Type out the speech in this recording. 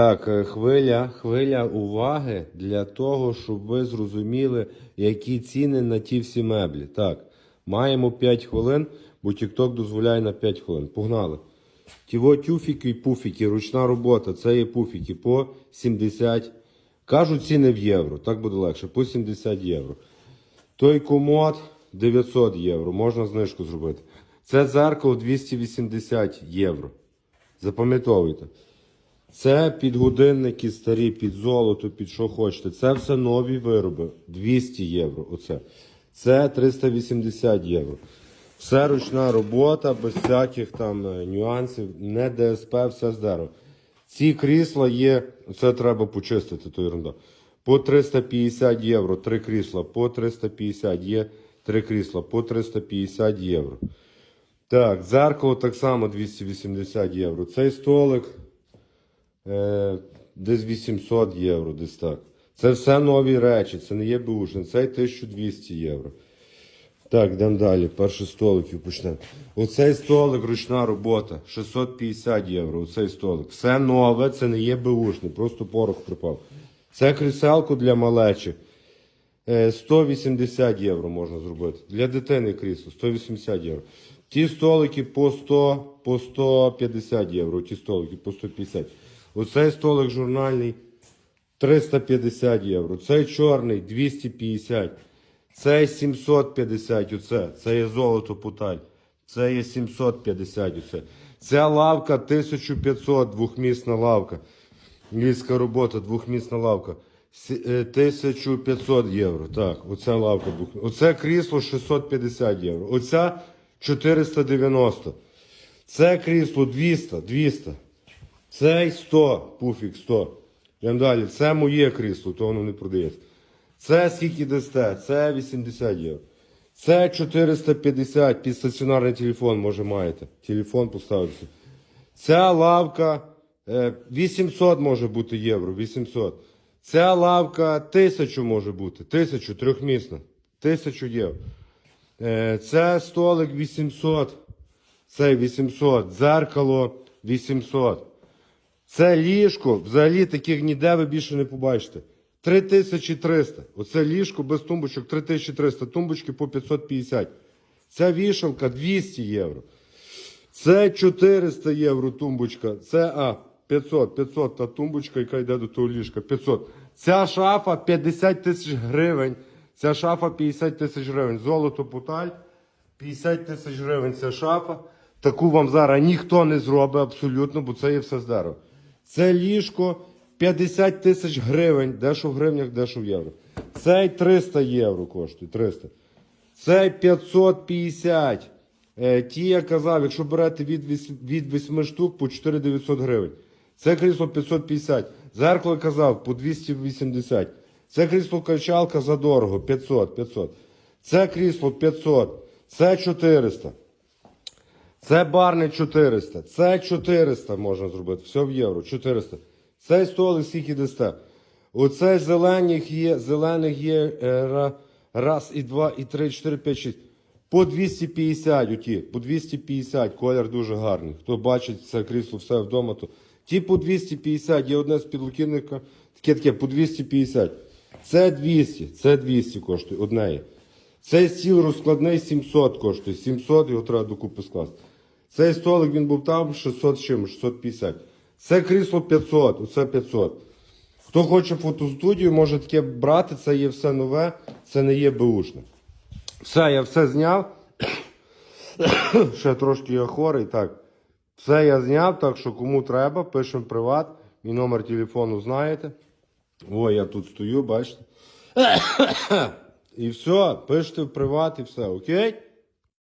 Так, е, хвиля, хвиля уваги для того, щоб ви зрозуміли, які ціни на ті всі меблі. Так, маємо 5 хвилин, бо TikTok дозволяє на 5 хвилин. Погнали. Тіво тюфіки і пуфіки, ручна робота, це є пуфіки по 70. Кажуть ціни в євро, так буде легше, по 70 євро. Той комод 900 євро, можна знижку зробити. Це дзеркало 280 євро. Запам'ятовуйте. Це підгодинники старі, під золото, під що хочете. Це все нові вироби. 200 євро. Оце. Це 380 євро. Все ручна робота, без всяких там е, нюансів, не ДСП, все з дерева. Ці крісла є, це треба почистити, то ерунда. По 350 євро, три крісла, по 350 є три крісла, по 350 євро. Так, дзеркало так само 280 євро. Цей столик десь 800 євро, десь так. Це все нові речі, це не є бушин. Цей 1200 євро. Так, йдемо далі. Перший столиків почнемо. Оцей столик ручна робота. 650 євро. Оцей столик. Все нове, це не є беушний, просто порох припав. Це кріселко для малечі. Е, 180 євро можна зробити. Для дитини крісло 180 євро. Ті столики по 100, по 150 євро. Ті столики по 150. Оцей столик журнальний 350 євро. Цей чорний 250. Цей 750. Оце. Це є золото путаль. Це є 750. Оце. Ця лавка 1500, двохмісна лавка. Англійська робота, двохмісна лавка. Е, 1500 євро. Так, оця лавка. Оце крісло 650 євро. Оця 490. Це крісло 200, 200. Цей 100, пуфік 100. Йдемо далі. Це моє крісло, то воно не продається. Це скільки дасте? Це 80 євро. Це 450 під стаціонарний телефон, може маєте. Телефон поставився. Ця лавка е, 800 може бути євро, 800. Ця лавка 1000 може бути, 1000, трьохмісна. 1000 євро. Е, Це столик 800. Це 800. Дзеркало 800. Це ліжко, взагалі таких ніде ви більше не побачите. 3300. Оце ліжко без тумбочок 3300. Тумбочки по 550. Ця вішалка 200 євро. Це 400 євро тумбочка. Це а, 500, 500 та тумбочка, яка йде до того ліжка. 500. Ця шафа 50 тисяч гривень. Ця шафа 50 тисяч гривень. Золото путаль. 50 тисяч гривень ця шафа. Таку вам зараз ніхто не зробить абсолютно, бо це є все з. Це ліжко 50 тисяч гривень, дещо в гривнях, дещо в євро. Цей 300 євро коштує. 300. Цей 550. Е, ті, я казав, якщо берете від, від 8 штук по 4900 гривень. Це крісло 550. Зеркало казав по 280. Це крісло качалка за дорого 500, 500. Це крісло 500. Це 400. Це барне 400. Це 400 можна зробити. Все в євро. 400. Цей столик скільки дасте. Оцей зелених є, зелених є е, раз, і два, і три, чотири, п'ять, шість. По 250 оті, по 250, колір дуже гарний. Хто бачить це крісло все вдома, то ті по 250, є одне з підлокітника, таке таке по 250. Це 200, це 200 коштує, одне є. Цей стіл розкладний 700 коштує, 700 його треба докупи скласти. Цей столик він був там 600 з чимось, 650. Це крісло 500, оце 500. Хто хоче фотостудію, може таке брати, це є все нове, це не є беушне. Все, я все зняв. Ще трошки я хворий. Так. Все я зняв, так що кому треба, пишемо приват. Мій номер телефону знаєте. О, я тут стою, бачите. І все, пишете в приват і все, окей?